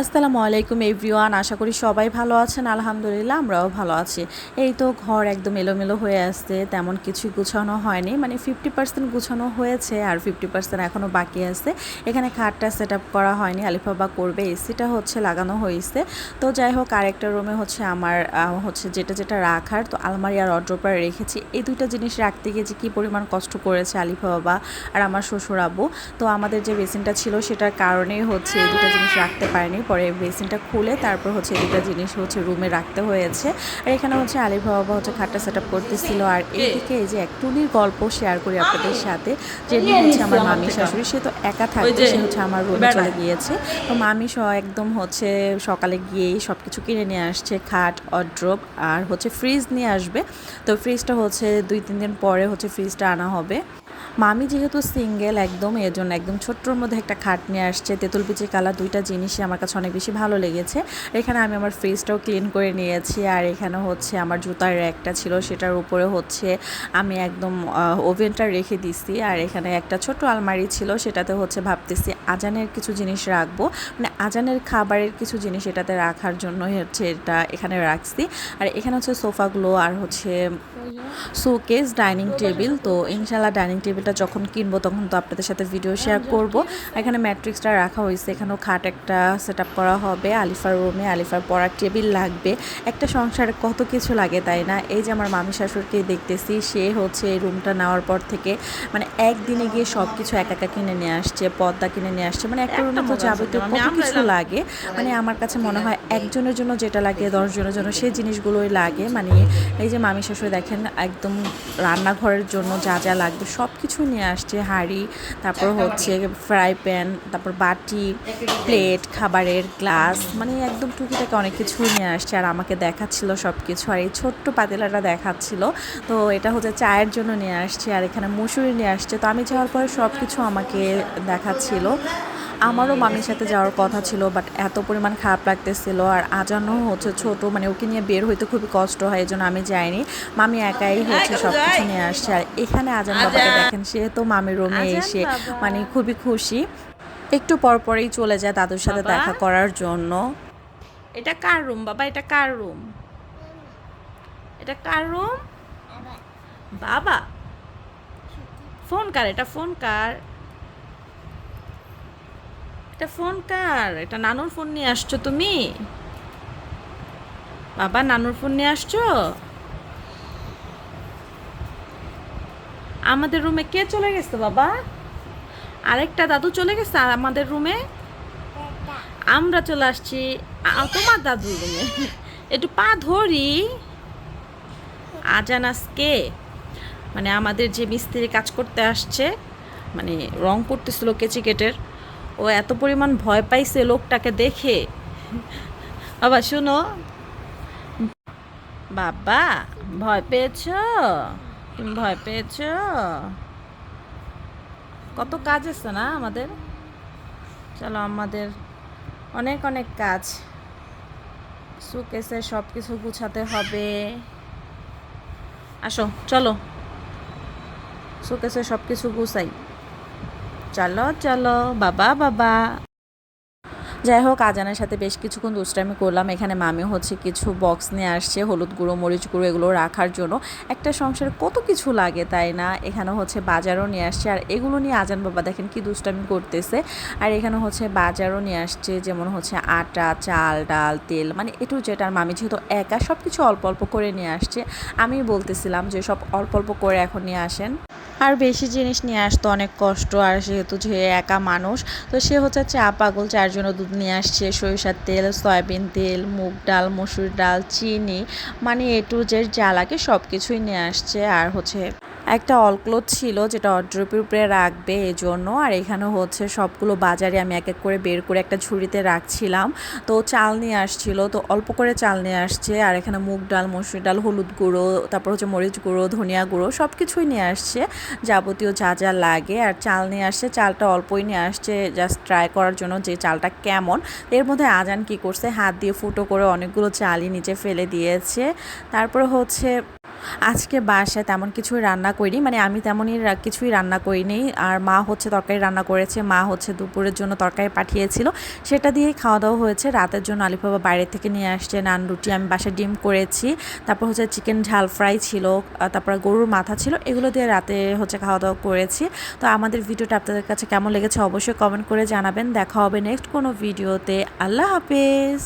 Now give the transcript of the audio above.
আসসালামু আলাইকুম এভরিওয়ান, আশা করি সবাই ভালো আছেন। আলহামদুলিল্লাহ, আমরাও ভালো আছি। এই তো ঘর একদম এলোমেলো হয়ে আসছে, তেমন কিছুই গুছানো হয়নি। মানে ফিফটি পার্সেন্ট গুছানো হয়েছে আর ফিফটি পার্সেন্ট এখনও বাকি আছে। এখানে খাটটা সেট আপ করা হয়নি আলিফাবা করবে এসিটা হচ্ছে লাগানো হয়েছে। তো যাই হোক, আরেকটা রুমে হচ্ছে আমার হচ্ছে যেটা যেটা রাখার, তো আলমারি আর অড্রপার রেখেছি। এই দুইটা জিনিস রাখতে গিয়ে যে কী পরিমাণ কষ্ট করেছে আলিফা বাবা আর আমার শ্বশুর আব্বু। তো আমাদের যে বেসিনটা ছিল, সেটার কারণেই হচ্ছে এই দুটো জিনিস রাখতে পারিনি। পরে বেসিনটা খুলে তারপর হচ্ছে দুটো জিনিস হচ্ছে রুমে রাখতে হয়েছে। আর এখানে হচ্ছে আলিফা বাবা হচ্ছে খাটটা সেট আপ করতেছিল। আর এইদিকে এই যে এক টুনির গল্প শেয়ার করি আপনাদের সাথে যে হচ্ছে আমার মামি শাশুড়ি সে তো একা থাকবে সে হচ্ছে আমার রুমে চলে গিয়েছে। তো মামি সহ একদম হচ্ছে সকালে গিয়েই সব কিছু কিনে নিয়ে আসছে খাট অড্রপ আর হচ্ছে ফ্রিজ নিয়ে আসবে। তো ফ্রিজটা হচ্ছে দুই তিন দিন পরে হচ্ছে ফ্রিজটা আনা হবে। মামি যেহেতু সিঙ্গেল একদম এর জন্য একদম ছোট্টর মধ্যে একটা খাট নিয়ে আসছে। তেঁতুল বিচি কালা দুইটা জিনিসই আমার কাছে অনেক বেশি ভালো লেগেছে। এখানে আমি আমার ফ্রিজটাও ক্লিন করে নিয়েছি আর এখানে হচ্ছে আমার জুতার র্যাকটা ছিল সেটার উপরে হচ্ছে আমি একদম ওভেনটা রেখে দিছি। আর এখানে একটা ছোট আলমারি ছিল সেটাতে হচ্ছে ভাবতেছি আজানের কিছু জিনিস রাখব। মানে আজানের খাবারের কিছু জিনিস এটাতে রাখার জন্য হচ্ছে এটা এখানে রাখছি। আর এখানে হচ্ছে সোফাগুলো আর হচ্ছে শোকেস ডাইনিং টেবিল তো ইনশাল্লাহ ডাইনিং টেবিলটা যখন কিনবো তখন তো আপনাদের সাথে ভিডিও শেয়ার করব। এখানে ম্যাট্রিক্সটা রাখা হয়েছে। এখানেও খাট একটা সেট আপ করা হবে। আলিফার রুমে আলিফার পড়ার টেবিল লাগবে। একটা সংসারে কত কিছু লাগে তাই না? এই যে আমার মামি শাশুড়কে দেখতেছি সে হচ্ছে এই রুমটা নেওয়ার পর থেকে মানে একদিনে গিয়ে সব কিছু একা একা কিনে নিয়ে আসছে পর্দা কিনে নিয়ে আসছে। মানে একটা রুমে তো যাবতীয় কত কিছু লাগে। মানে আমার কাছে মনে হয় একজনের জন্য যেটা লাগে দশজনের জন্য সেই জিনিসগুলোই লাগে। মানে এই যে মামি শাশুড়ি দেখেন একদম রান্নাঘরের জন্য যা যা লাগবে সব কিছু নিয়ে আসছে হাঁড়ি তারপর হচ্ছে ফ্রাই প্যান তারপর বাটি প্লেট খাবারের গ্লাস মানে একদম টুকিটাকে অনেক কিছু নিয়ে আসছে আর আমাকে দেখাচ্ছিল সব কিছু আর এই ছোট্ট পাতিলাটা দেখাচ্ছিল। তো এটা হচ্ছে চায়ের জন্য নিয়ে আসছে আর এখানে মুসুরি নিয়ে আসছে। তো আমি যাওয়ার পরে সব কিছু আমাকে দেখাচ্ছিল। আমারও মামির সাথে যাওয়ার কথা ছিল বাট এত পরিমাণ খারাপ লাগতেছিল। আর আজানো হচ্ছে ছোট মানে ওকে নিয়ে বের হইতে খুবই কষ্ট হয় এই জন্য আমি যাইনি। মামি একাই হচ্ছে সব কিছু নিয়ে আসছে। আর এখানে আজান বাবাকে দেখেন সে তো মামির রুমে এসে মানে খুবই খুশি। একটু পর পরেই চলে যায় দাদুর সাথে দেখা করার জন্য। এটা কার রুম বাবা? এটা কার রুম এটা কার রুম বাবা। ফোন কার? এটা ফোন কার? এটা ফোন কার? এটা নানুর ফোন নিয়ে আসছো তুমি? বাবা, নানুর ফোন নিয়ে আসছো? আমাদের রুমে কে চলে গেছে বাবা? আরেকটা দাদু চলে গেছে আমাদের রুমে? আমরা চলে আসছি তোমার দাদুর রুমে। একটু পা ধরি। আজান আজকে। মানে আমাদের যে মিস্ত্রি কাজ করতে আসছে মানে রং করতেছিল কেচিকেটের ও এত পরিমাণ ভয় পাইছে লোকটাকে দেখে। আবার শুনো। বাবা, ভয় পেয়েছ? তুমি ভয় পেয়েছ? কত কাজ আছে না আমাদের? চলো, আমাদের অনেক অনেক কাজ। সুকেসে সব কিছু গুছাতে হবে। আসো, চলো। সুকেসে সব কিছু গুছাই। চলো চলো বাবা বাবা যাই হোক, আজানের সাথে বেশ কিছুক্ষণ দুষ্টামি করলাম। এখানে মামি হচ্ছে কিছু বক্স নিয়ে আসছে, হলুদ গুঁড়ো, মরিচ গুঁড়ো, এগুলো রাখার জন্য। একটা সংসারে কত কিছু লাগে, তাই না? এখানে হচ্ছে বাজারও নিয়ে আসছে। আর এগুলো নিয়ে আজান বাবা দেখেন কি দুষ্টামি করতেছে। আর এখানে হচ্ছে বাজারও নিয়ে আসছে, যেমন হচ্ছে আটা, চাল, ডাল, তেল মানে একটু যেটা। আর মামি যেহেতু একা সব কিছু অল্প অল্প করে নিয়ে আসছে। আমি বলতেছিলাম যে সব অল্প অল্প করে এখন নিয়ে আসেন। আর বেশি জিনিস নিয়ে আসতো অনেক কষ্ট। আর সেহেতু যে একা মানুষ, তো সে হচ্ছে চা পাগল, চার জন্য দুধ নিয়ে আসছে সরিষার তেল, সয়াবিন তেল, মুগ ডাল, মসুর ডাল, চিনি মানে এ টু জেড যা লাগে সব কিছুই নিয়ে আসছে। আর হচ্ছে একটা অলক্লোথ ছিল যেটা অড্রপের উপরে রাখবে এই জন্য আর এখানে হচ্ছে সবগুলো বাজারে আমি এক এক করে বের করে একটা ঝুড়িতে রাখছিলাম। তো চাল নিয়ে আসছিল, তো অল্প করে চাল নিয়ে আসছে। আর এখানে মুগ ডাল, মসুর ডাল, হলুদ গুঁড়ো, তারপর হচ্ছে মরিচ গুঁড়ো, ধনিয়া গুঁড়ো সব কিছুই নিয়ে আসছে, যাবতীয় যা যা লাগে। আর চাল নিয়ে আসছে, চালটা অল্পই নিয়ে আসছে জাস্ট ট্রাই করার জন্য যে চালটা কেমন এর মধ্যে আজান কি করছে? হাত দিয়ে ফুটো করে অনেকগুলো চালি নিচে ফেলে দিয়েছে। তারপরে হচ্ছে আজকে বাসায় তেমন কিছুই রান্না করিনি মানে আমি তেমনই কিছুই রান্না করিনি। আর মা হচ্ছে তরকারি রান্না করেছে, মা হচ্ছে দুপুরের জন্য তরকারি পাঠিয়েছিল। সেটা দিয়েই খাওয়া দাওয়া হয়েছে। রাতের জন্য আলিফ বাবা বাইরে থেকে নিয়ে আসছে নান, রুটি, আমি বাসায় ডিম করেছি। তারপর হচ্ছে চিকেন ঝাল ফ্রাই ছিল তারপর গরুর মাথা ছিল, এগুলো দিয়ে রাতে হচ্ছে খাওয়া দাওয়া করেছি। তো আমাদের ভিডিওটা আপনাদের কাছে কেমন লেগেছে অবশ্যই কমেন্ট করে জানাবেন। দেখা হবে নেক্সট কোনো ভিডিওতে। আল্লাহ হাফেজ।